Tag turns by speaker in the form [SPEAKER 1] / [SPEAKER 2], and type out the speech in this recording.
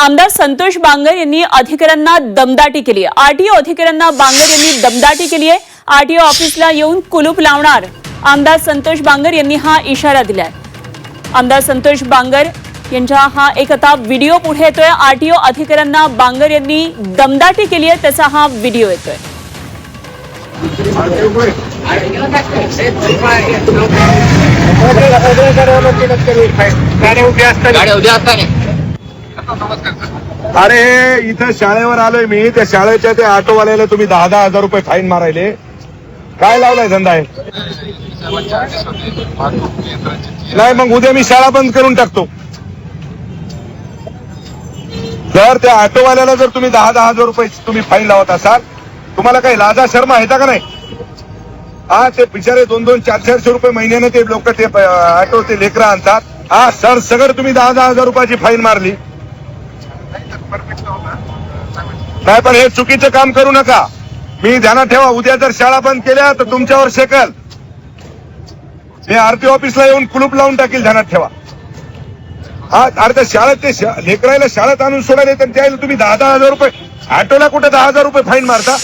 [SPEAKER 1] आमदार संतोष बांगर यांनी अधिकाऱ्यांना दमदाटी केली आहे. आरटीओ अधिकाऱ्यांना बांगर यांनी दमदाटी केली आहे. आरटीओ ऑफिसला येऊन कुलूप लावणार आमदार संतोष बांगर यांनी हा इशारा दिलाय. आमदार संतोष बांगर यांच्या हा एक आता व्हिडिओ पुढे येतोय. आरटीओ अधिकाऱ्यांना बांगर यांनी दमदाटी केली आहे. त्याचा हा व्हिडिओ येतोय.
[SPEAKER 2] गाड्या उभ्या असतात
[SPEAKER 3] गाड्या उद्या
[SPEAKER 2] अरे इथं शाळेवर आलोय मी. त्या शाळेच्या त्या ऑटोवाल्याला तुम्ही दहा दहा हजार रुपये फाईन मारायले. काय लावलाय धंदा आहे नाही मग उद्या मी शाळा बंद करून टाकतो. जर त्या ऑटोवाल्याला जर तुम्ही दहा दहा हजार रुपये तुम्ही फाईन लावत असाल तुम्हाला काही लाजा शर्मा येता का नाही? हा ते बिचारे दोन दोन चार चारशे रुपये महिन्याने ते लोक ते ऑटो ते लेकरं आणतात. हा सर सगळं तुम्ही दहा दहा हजार रुपयाची फाईन मारली. नाही पण हे चुकीचं काम करू नका. मी ध्यानात ठेवा उद्या जर शाळा बंद केल्या तर तुमच्यावर शेकल. मी आरती ऑफिसला येऊन कुलूप लावून टाकील ध्यानात ठेवा. हा अरे त्या शाळेत ते लेकरायला शाळेत आणून सोडायला तर त्याला तुम्ही दहा दहा हजार रुपये ऑटोला कुठे दहा हजार रुपये फाईन मारता?